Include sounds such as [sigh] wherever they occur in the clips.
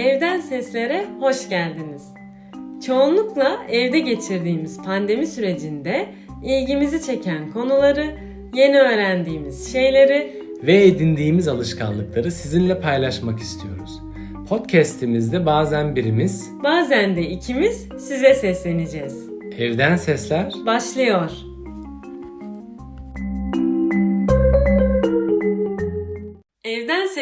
Evden Seslere hoş geldiniz. Çoğunlukla evde geçirdiğimiz pandemi sürecinde ilgimizi çeken konuları, yeni öğrendiğimiz şeyleri ve edindiğimiz alışkanlıkları sizinle paylaşmak istiyoruz. Podcast'imizde bazen birimiz, bazen de ikimiz size sesleneceğiz. Evden Sesler Başlıyor.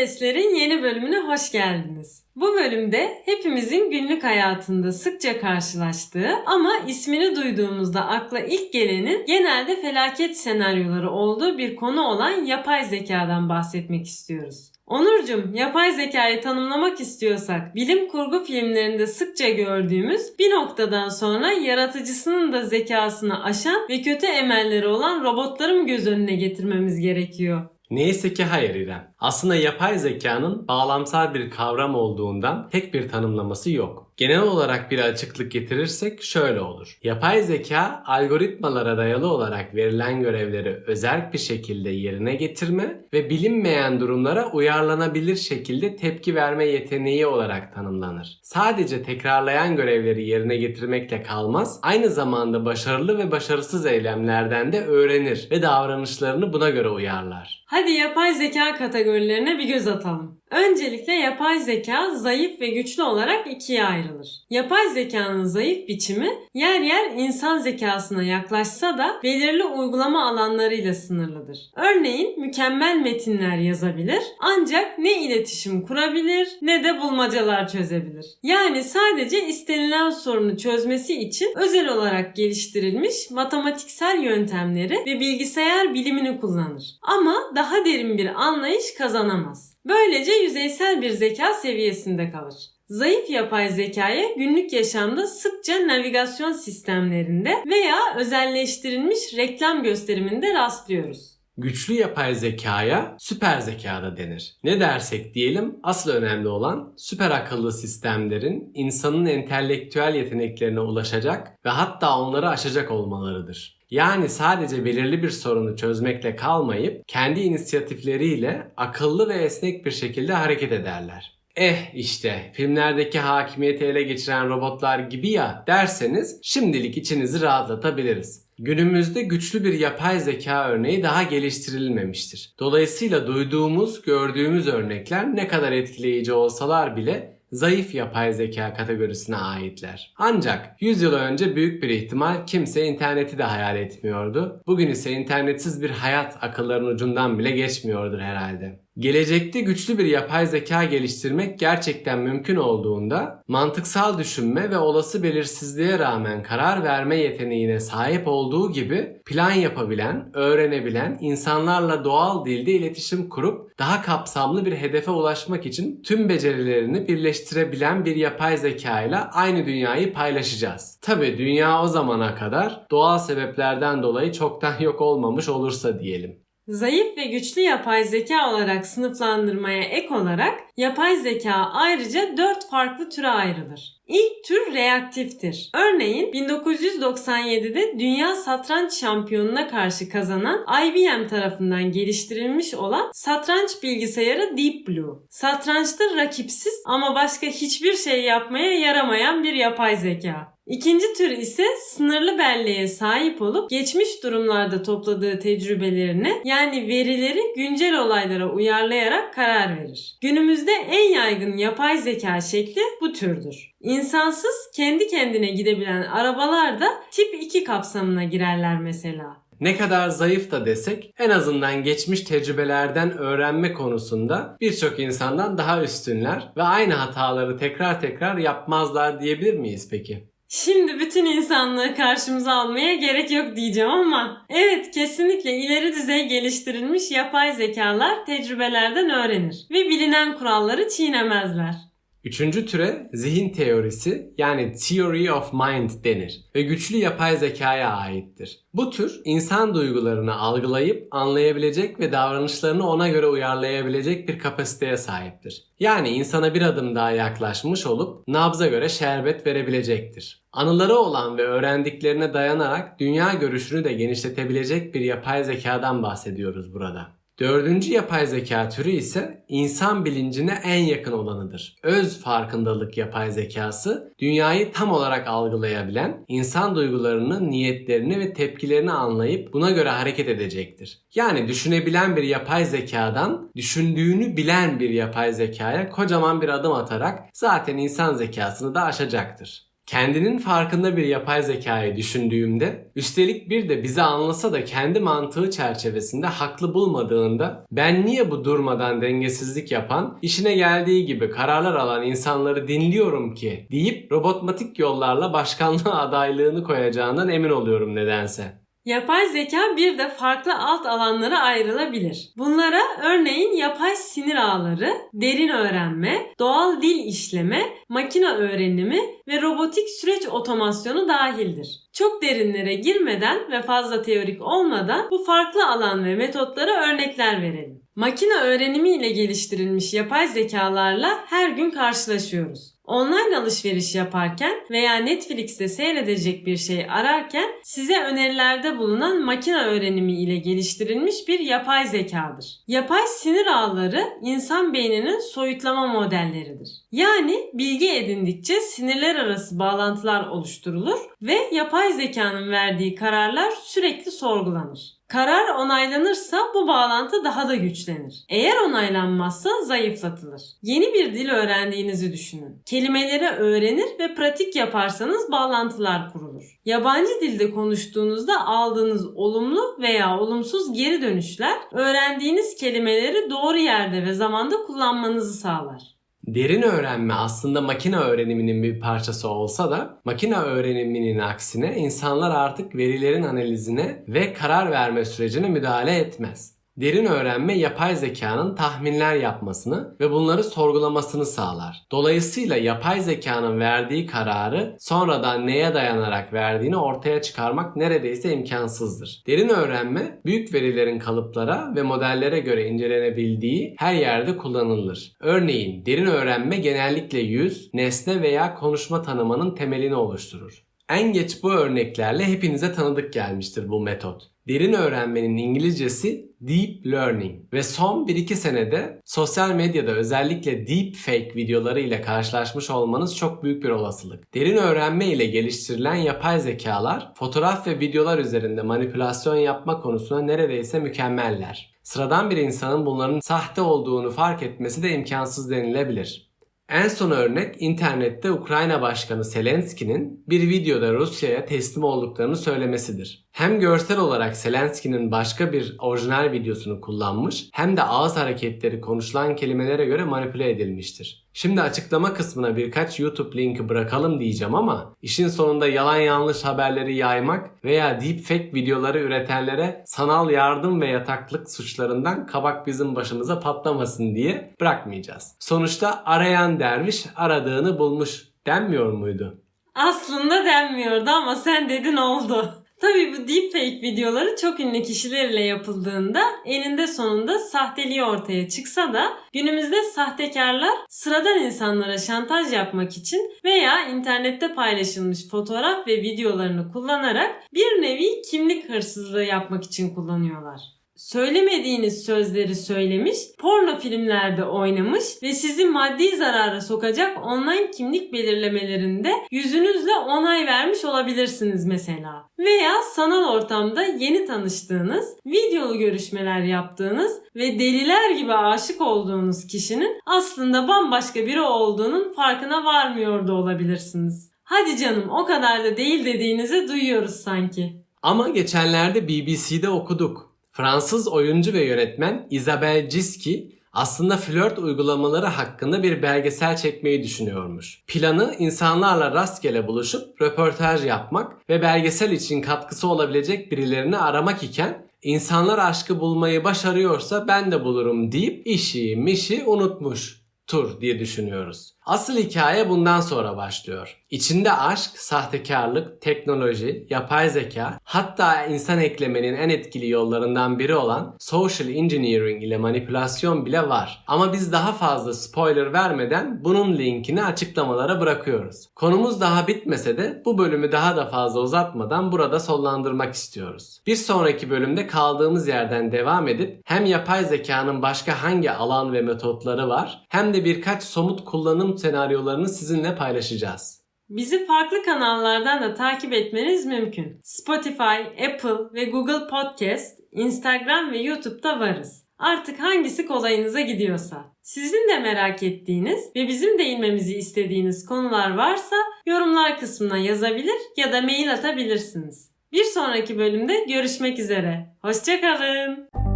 Sesler'in yeni bölümüne hoş geldiniz. Bu bölümde hepimizin günlük hayatında sıkça karşılaştığu ama ismini duyduğumuzda akla ilk gelenin genelde felaket senaryoları olduğu bir konu olan yapay zekadan bahsetmek istiyoruz. Onurcum, yapay zekayı tanımlamak istiyorsak bilim kurgu filmlerinde sıkça gördüğümüz bir noktadan sonra yaratıcısının da zekasını aşan ve kötü emelleri olan robotları mı göz önüne getirmemiz gerekiyor? Neyse ki hayır İrem. Aslında yapay zekanın bağlamsal bir kavram olduğundan tek bir tanımlaması yok. Genel olarak bir açıklık getirirsek şöyle olur. Yapay zeka algoritmalara dayalı olarak verilen görevleri özerk bir şekilde yerine getirme ve bilinmeyen durumlara uyarlanabilir şekilde tepki verme yeteneği olarak tanımlanır. Sadece tekrarlayan görevleri yerine getirmekle kalmaz, aynı zamanda başarılı ve başarısız eylemlerden de öğrenir ve davranışlarını buna göre uyarlar. Hadi yapay zeka kategorilerine bir göz atalım. Öncelikle yapay zeka zayıf ve güçlü olarak ikiye ayrılır. Yapay zekanın zayıf biçimi yer yer insan zekasına yaklaşsa da belirli uygulama alanlarıyla sınırlıdır. Örneğin mükemmel metinler yazabilir ancak ne iletişim kurabilir ne de bulmacalar çözebilir. Yani sadece istenilen sorunu çözmesi için özel olarak geliştirilmiş matematiksel yöntemleri ve bilgisayar bilimini kullanır. Ama daha derin bir anlayış kazanamaz. Böylece yüzeysel bir zeka seviyesinde kalır. Zayıf yapay zekaya günlük yaşamda sıkça navigasyon sistemlerinde veya özelleştirilmiş reklam gösteriminde rastlıyoruz. Güçlü yapay zekaya süper zekada denir. Ne dersek diyelim asıl önemli olan süper akıllı sistemlerin insanın entelektüel yeteneklerine ulaşacak ve hatta onları aşacak olmalarıdır. Yani sadece belirli bir sorunu çözmekle kalmayıp kendi inisiyatifleriyle akıllı ve esnek bir şekilde hareket ederler. Eh işte filmlerdeki hakimiyeti ele geçiren robotlar gibi ya derseniz şimdilik içinizi rahatlatabiliriz. Günümüzde güçlü bir yapay zeka örneği daha geliştirilmemiştir. Dolayısıyla duyduğumuz, gördüğümüz örnekler ne kadar etkileyici olsalar bile zayıf yapay zeka kategorisine aitler. Ancak 100 yıl önce büyük bir ihtimal kimse interneti de hayal etmiyordu. Bugün ise internetsiz bir hayat akılların ucundan bile geçmiyordur herhalde. Gelecekte güçlü bir yapay zeka geliştirmek gerçekten mümkün olduğunda mantıksal düşünme ve olası belirsizliğe rağmen karar verme yeteneğine sahip olduğu gibi plan yapabilen, öğrenebilen, insanlarla doğal dilde iletişim kurup daha kapsamlı bir hedefe ulaşmak için tüm becerilerini birleştirebilen bir yapay zeka ile aynı dünyayı paylaşacağız. Tabi dünya o zamana kadar doğal sebeplerden dolayı çoktan yok olmamış olursa diyelim. Zayıf ve güçlü yapay zeka olarak sınıflandırmaya ek olarak yapay zeka ayrıca 4 farklı türe ayrılır. İlk tür reaktiftir. Örneğin 1997'de Dünya Satranç Şampiyonu'na karşı kazanan IBM tarafından geliştirilmiş olan satranç bilgisayarı Deep Blue. Satrançta rakipsiz ama başka hiçbir şey yapmaya yaramayan bir yapay zeka. İkinci tür ise sınırlı belleğe sahip olup geçmiş durumlarda topladığı tecrübelerini yani verileri güncel olaylara uyarlayarak karar verir. Günümüzde en yaygın yapay zeka şekli bu türdür. İnsansız kendi kendine gidebilen arabalar da tip 2 kapsamına girerler mesela. Ne kadar zayıf da desek en azından geçmiş tecrübelerden öğrenme konusunda birçok insandan daha üstünler ve aynı hataları tekrar tekrar yapmazlar diyebilir miyiz peki? Şimdi bütün insanlığı karşımıza almaya gerek yok diyeceğim ama evet kesinlikle ileri düzey geliştirilmiş yapay zekalar tecrübelerden öğrenir ve bilinen kuralları çiğnemezler. Üçüncü türe zihin teorisi yani Theory of Mind denir ve güçlü yapay zekaya aittir. Bu tür insan duygularını algılayıp anlayabilecek ve davranışlarını ona göre uyarlayabilecek bir kapasiteye sahiptir. Yani insana bir adım daha yaklaşmış olup nabza göre şerbet verebilecektir. Anıları olan ve öğrendiklerine dayanarak dünya görüşünü de genişletebilecek bir yapay zekadan bahsediyoruz burada. Dördüncü yapay zeka türü ise insan bilincine en yakın olanıdır. Öz farkındalık yapay zekası dünyayı tam olarak algılayabilen, insan duygularını, niyetlerini ve tepkilerini anlayıp buna göre hareket edecektir. Yani düşünebilen bir yapay zekadan düşündüğünü bilen bir yapay zekaya kocaman bir adım atarak zaten insan zekasını da aşacaktır. Kendinin farkında bir yapay zekayı düşündüğümde, üstelik bir de bizi anlasa da kendi mantığı çerçevesinde haklı bulmadığında, ben niye bu durmadan dengesizlik yapan, işine geldiği gibi kararlar alan insanları dinliyorum ki deyip robotmatik yollarla başkanlığa [laughs] adaylığını koyacağından emin oluyorum nedense. Yapay zeka bir de farklı alt alanlara ayrılabilir. Bunlara örneğin yapay sinir ağları, derin öğrenme, doğal dil işleme, makine öğrenimi ve robotik süreç otomasyonu dahildir. Çok derinlere girmeden ve fazla teorik olmadan bu farklı alan ve metotlara örnekler verelim. Makine öğrenimi ile geliştirilmiş yapay zekalarla her gün karşılaşıyoruz. Online alışveriş yaparken veya Netflix'te seyredecek bir şey ararken size önerilerde bulunan makine öğrenimi ile geliştirilmiş bir yapay zekadır. Yapay sinir ağları insan beyninin soyutlama modelleridir. Yani bilgi edindikçe sinirler arası bağlantılar oluşturulur ve yapay zekanın verdiği kararlar sürekli sorgulanır. Karar onaylanırsa bu bağlantı daha da güçlenir. Eğer onaylanmazsa zayıflatılır. Yeni bir dil öğrendiğinizi düşünün. Kelimeleri öğrenir ve pratik yaparsanız bağlantılar kurulur. Yabancı dilde konuştuğunuzda aldığınız olumlu veya olumsuz geri dönüşler öğrendiğiniz kelimeleri doğru yerde ve zamanda kullanmanızı sağlar. Derin öğrenme aslında makine öğreniminin bir parçası olsa da makine öğreniminin aksine insanlar artık verilerin analizine ve karar verme sürecine müdahale etmez. Derin öğrenme yapay zekanın tahminler yapmasını ve bunları sorgulamasını sağlar. Dolayısıyla yapay zekanın verdiği kararı sonradan neye dayanarak verdiğini ortaya çıkarmak neredeyse imkansızdır. Derin öğrenme büyük verilerin kalıplara ve modellere göre incelenebildiği her yerde kullanılır. Örneğin derin öğrenme genellikle yüz, nesne veya konuşma tanımanın temelini oluşturur. En geç bu örneklerle hepinize tanıdık gelmiştir bu metot. Derin öğrenmenin İngilizcesi Deep Learning ve son 1-2 senede sosyal medyada özellikle deep fake videoları ile karşılaşmış olmanız çok büyük bir olasılık. Derin öğrenme ile geliştirilen yapay zekalar fotoğraf ve videolar üzerinde manipülasyon yapma konusunda neredeyse mükemmeller. Sıradan bir insanın bunların sahte olduğunu fark etmesi de imkansız denilebilir. En son örnek internette Ukrayna Başkanı Zelenski'nin bir videoda Rusya'ya teslim olduklarını söylemesidir. Hem görsel olarak Zelenski'nin başka bir orijinal videosunu kullanmış hem de ağız hareketleri konuşulan kelimelere göre manipüle edilmiştir. Şimdi açıklama kısmına birkaç YouTube linki bırakalım diyeceğim ama işin sonunda yalan yanlış haberleri yaymak veya deepfake videoları üretenlere sanal yardım ve yataklık suçlarından kabak bizim başımıza patlamasın diye bırakmayacağız. Sonuçta arayan derviş aradığını bulmuş denmiyor muydu? Aslında denmiyordu ama sen dedin oldu. Tabii bu deepfake videoları çok ünlü kişilerle yapıldığında eninde sonunda sahteliği ortaya çıksa da günümüzde sahtekarlar sıradan insanlara şantaj yapmak için veya internette paylaşılmış fotoğraf ve videolarını kullanarak bir nevi kimlik hırsızlığı yapmak için kullanıyorlar söylemediğiniz sözleri söylemiş, porno filmlerde oynamış ve sizi maddi zarara sokacak online kimlik belirlemelerinde yüzünüzle onay vermiş olabilirsiniz mesela. Veya sanal ortamda yeni tanıştığınız, videolu görüşmeler yaptığınız ve deliler gibi aşık olduğunuz kişinin aslında bambaşka biri olduğunun farkına varmıyor da olabilirsiniz. Hadi canım o kadar da değil dediğinizi duyuyoruz sanki. Ama geçenlerde BBC'de okuduk. Fransız oyuncu ve yönetmen Isabelle Gisky aslında flört uygulamaları hakkında bir belgesel çekmeyi düşünüyormuş. Planı insanlarla rastgele buluşup röportaj yapmak ve belgesel için katkısı olabilecek birilerini aramak iken insanlar aşkı bulmayı başarıyorsa ben de bulurum deyip işi mişi unutmuş tur diye düşünüyoruz. Asıl hikaye bundan sonra başlıyor. İçinde aşk, sahtekarlık, teknoloji, yapay zeka, hatta insan eklemenin en etkili yollarından biri olan social engineering ile manipülasyon bile var. Ama biz daha fazla spoiler vermeden bunun linkini açıklamalara bırakıyoruz. Konumuz daha bitmese de bu bölümü daha da fazla uzatmadan burada sonlandırmak istiyoruz. Bir sonraki bölümde kaldığımız yerden devam edip hem yapay zekanın başka hangi alan ve metotları var hem de birkaç somut kullanım senaryolarını sizinle paylaşacağız. Bizi farklı kanallardan da takip etmeniz mümkün. Spotify, Apple ve Google Podcast, Instagram ve YouTube'da varız. Artık hangisi kolayınıza gidiyorsa. Sizin de merak ettiğiniz ve bizim değinmemizi istediğiniz konular varsa yorumlar kısmına yazabilir ya da mail atabilirsiniz. Bir sonraki bölümde görüşmek üzere. Hoşçakalın.